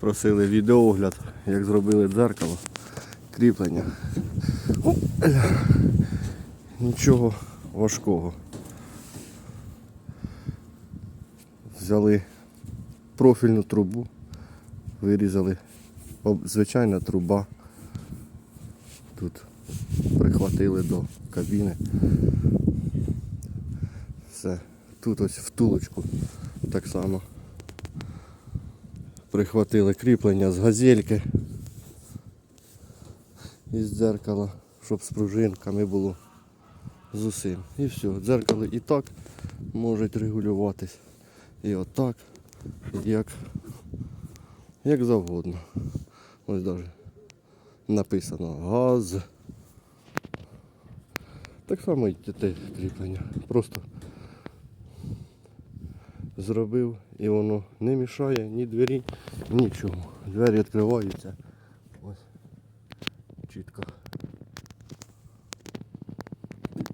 Просили відеоогляд, як зробили дзеркало, кріплення. Нічого важкого. Взяли профільну трубу, вирізали. Звичайна труба. Тут прихватили до кабіни. Все. Тут ось втулочку так само. Прихватили кріплення з газельки із дзеркала, щоб з пружинками було з усім. І все. Дзеркало і так можуть регулюватись. І отак, як, як завгодно. Ось навіть написано газ. Так само і те кріплення. Просто зробив і воно не мішає ні двері, нічого. Двері відкриваються. Ось чітко.